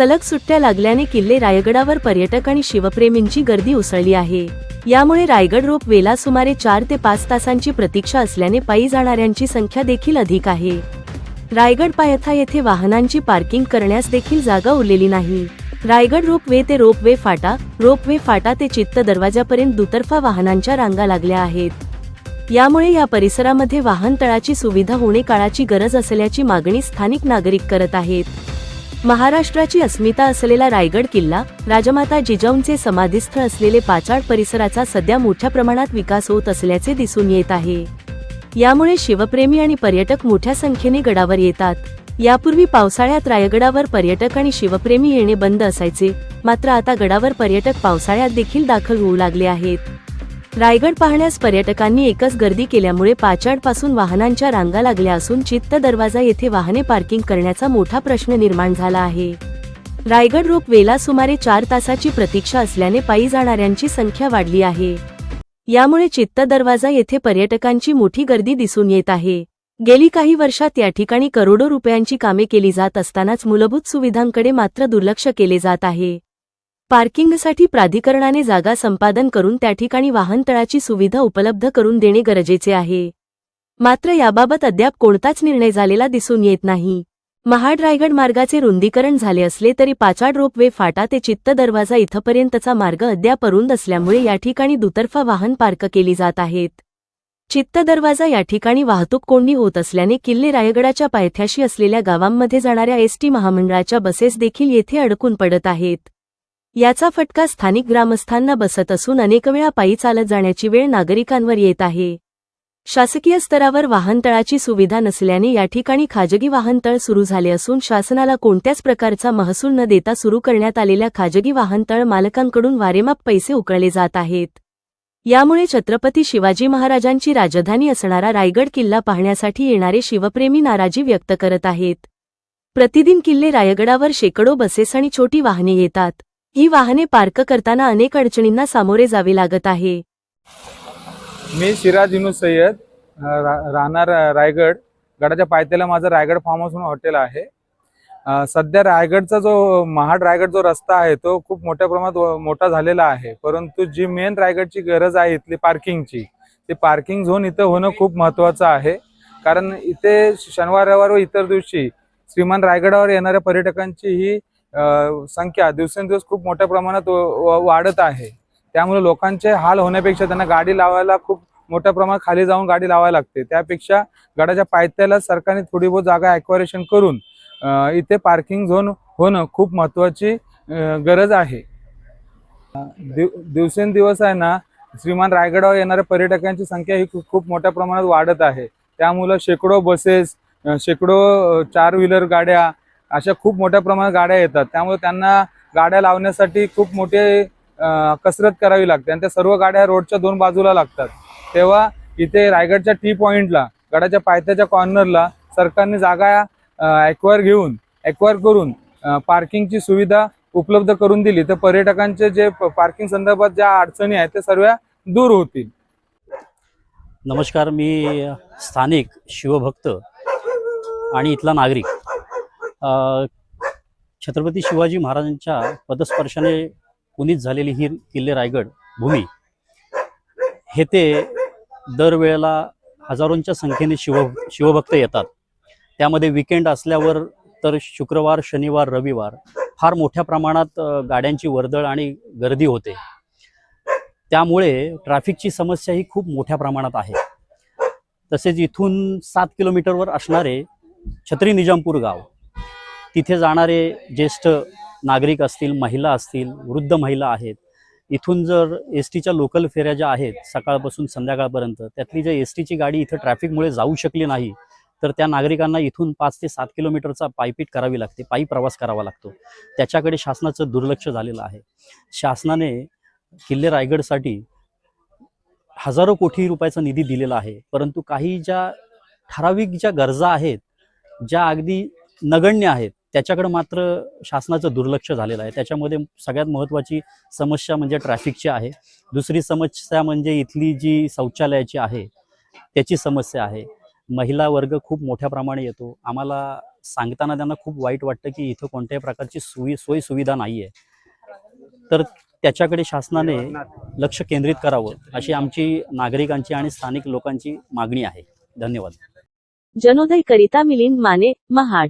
सलग सुट्ट्या लागल्याने किल्ले रायगडावर पर्यटक आणि शिवप्रेमींची गर्दी उसळली आहे. यामुळे रायगड रोप वेला सुमारे चार ते पाच तासांची प्रतीक्षा असल्याने पायी जाणाऱ्यांची संख्या देखील अधिक आहे. रायगड पायथा येथे वाहनांची पार्किंग करण्यास देखील जागा उरलेली नाही. रायगड रोपवे ते रोपवे फाटा रोपवे फाटा ते चित्त दरवाजापर्यंत दुतर्फा वाहनांच्या रांगा लागल्या आहेत. यामुळे या परिसरामध्ये वाहनतळाची सुविधा होणे काळाची गरज असल्याची मागणी स्थानिक नागरिक करत आहेत. महाराष्ट्राची अस्मिता असलेला रायगड किल्ला राजमाता जिजाऊंचे समाधीस्थळ असलेले पाचाड परिसराचा सध्या मोठ्या प्रमाणात विकास होत असल्याचे दिसून येत आहे. यामुळे शिवप्रेमी आणि पर्यटक मोठ्या संख्येने गडावर येतात. यापूर्वी पावसाळ्यात रायगडावर पर्यटक आणि शिवप्रेमी येणे बंद असायचे मात्र आता गडावर पर्यटक पावसाळ्यात देखील दाखल होऊ लागले आहेत. रायगड पाहण्यास पर्यटकांनी एकच गर्दी केल्यामुळे पाचाडपासून वाहनांच्या रांगा लागल्या असून चित्त दरवाजा येथे वाहने पार्किंग करण्याचा मोठा प्रश्न निर्माण झाला आहे. रायगड रोप वेला सुमारे चार तासाची प्रतीक्षा असल्याने पायी जाणाऱ्यांची संख्या वाढली आहे. यामुळे चित्त दरवाजा येथे पर्यटकांची मोठी गर्दी दिसून येत आहे. गेली काही वर्षात या ठिकाणी करोडो रुपयांची कामे केली जात असतानाच मूलभूत सुविधांकडे मात्र दुर्लक्ष केले जात आहे. पार्किंगसाठी प्राधिकरणाने जागा संपादन करून त्या ठिकाणी वाहनतळाची सुविधा उपलब्ध करून देणे गरजेचे आहे. मात्र याबाबत अद्याप कोणताच निर्णय झालेला दिसून येत नाही. महाड रायगड मार्गाचे रुंदीकरण झाले असले तरी पाचाड रोपवे फाटा ते चित्त दरवाजा इथपर्यंतचा मार्ग अद्याप अरुंद असल्यामुळे या ठिकाणी दुतर्फा वाहन पार्क केली जात आहेत. चित्त दरवाजा या ठिकाणी वाहतूक कोंडी होत असल्याने किल्ले रायगडाच्या पायथ्याशी असलेल्या गावांमध्ये जाणाऱ्या एसटी महामंडळाच्या बसेस देखील येथे अडकून पडत आहेत. याचा फटका स्थानिक ग्रामस्थांना बसत असून अनेक वेळा पायी चालत जाण्याची वेळ नागरिकांवर येत आहे. शासकीय स्तरावर वाहनतळाची सुविधा नसल्याने या ठिकाणी खाजगी वाहनतळ सुरू झाले असून शासनाला कोणत्याच प्रकारचा महसूल न देता सुरू करण्यात आलेल्या खाजगी वाहनतळ मालकांकडून वारेमाप पैसे उकळले जात आहेत. यामुळे छत्रपती शिवाजी महाराजांची राजधानी असणारा रायगड किल्ला पाहण्यासाठी येणारे शिवप्रेमी नाराजी व्यक्त करत आहेत. प्रतिदिन किल्ले रायगडावर शेकडो बसेस आणि छोटी वाहने येतात. ही वाहने पार्क करताना अनेक अडचणींना सामोरे जावे लागत आहे. मी सिराज युनुस सय्यद रा- राहणार रायगड. गडाच्या पायथ्याला माझं रायगड फार्म हाऊस म्हणून हॉटेल आहे. सध्या रायगडचा जो महाड रायगड जो रस्ता आहे तो खूप मोठ्या प्रमाणात व- मोठा झालेला आहे. परंतु जी मेन रायगडची गरज आहे इथली पार्किंगची ते पार्किंग झोन इथं होणं खूप महत्त्वाचं आहे. कारण इथे शनिवार रविवार व इतर दिवशी श्रीमान रायगडावर येणाऱ्या पर्यटकांची ही संख्या दिवसेंदिवस खूप मोठ्या प्रमाणात वाढत आहे. त्यामुळे लोकांचे हाल होण्यापेक्षा त्यांना गाडी लावायला खूप मोठ्या प्रमाणात खाली जाऊन गाडी लावायला लागते. त्यापेक्षा गडाच्या पायथ्याला सरकारने थोडी बहुत जागा ॲक्वारेशन करून इथे पार्किंग झोन होणं खूप महत्त्वाची गरज आहे. दिव दिवसेंदिवस आहे ना श्रीमान रायगडावर येणाऱ्या पर्यटकांची संख्या ही खूप खूप मोठ्या प्रमाणात वाढत आहे. त्यामुळं शेकडो बसेस शेकडो चार व्हीलर गाड्या अशा खूप मोठ्या प्रमाणात गाड्या येतात. त्यामुळे त्यांना गाड्या लावण्यासाठी खूप मोठे कसरत करावी लागते. आणि त्या सर्व गाड्या रोडच्या दोन बाजूला लागतात. तेव्हा इथे रायगडच्या टी पॉइंटला गडाच्या पायथ्याच्या कॉर्नरला सरकारने जागा ॲक्वायर घेऊन ॲक्वायर करून पार्किंगची सुविधा उपलब्ध करून दिली. तर पर्यटकांचे जे पार्किंग संदर्भात ज्या अडचणी आहेत त्या सर्व दूर होतील. नमस्कार मी स्थानिक शिवभक्त आणि इथला नागरिक. छत्रपती शिवाजी महाराजांच्या पदस्पर्शाने पुनीत झालेली ही किल्ले रायगड भूमी हे ते दरवेळेला हजारोंच्या संख्येने शिव शिवभक्त येतात. त्यामध्ये विकेंड असल्यावर तर शुक्रवार शनिवार रविवार फार मोठ्या प्रमाणात गाड्यांची वर्दळ आणि गर्दी होते. त्यामुळे ट्रॅफिकची समस्या ही खूप मोठ्या प्रमाणात आहे. तसेच इथून सात किलोमीटरवर असणारे छत्री निजामपूर गाव तिथे जाणारे ज्येष्ठ नागरिक असतील महिला असतील वृद्ध महिला आहेत इथून जर एस टीच्या लोकल फेऱ्या ज्या आहेत सकाळपासून संध्याकाळपर्यंत त्यातली जर एस टीची गाडी इथं ट्रॅफिकमुळे जाऊ शकली नाही तर त्या नागरिकांना इथून पाच ते सात किलोमीटरचा पायपीट करावी लागते पायी प्रवास करावा लागतो. त्याच्याकडे शासनाचं दुर्लक्ष झालेलं आहे. शासनाने किल्ले रायगडसाठी हजारो कोटी रुपयाचा निधी दिलेला आहे परंतु काही ज्या ठराविक ज्या गरजा आहेत ज्या अगदी नगण्य आहेत त्याच्याकडे मात्र शासनाचं दुर्लक्ष झालेलं आहे. त्याच्यामध्ये सगळ्यात महत्त्वाची समस्या म्हणजे ट्रॅफिकची आहे. दुसरी समस्या म्हणजे इथली जी शौचालयाची आहे त्याची समस्या आहे. महिला वर्ग खूप मोठ्या प्रमाणे येतो. आम्हाला सांगताना त्यांना खूप वाईट वाटतं की इथं कोणत्याही प्रकारची सोयी सोयी सुविधा नाही आहे तर त्याच्याकडे शासनाने लक्ष केंद्रित करावं अशी आमची नागरिकांची आणि स्थानिक लोकांची मागणी आहे. धन्यवाद. जनोदय करिता मिलिंद माने महाड.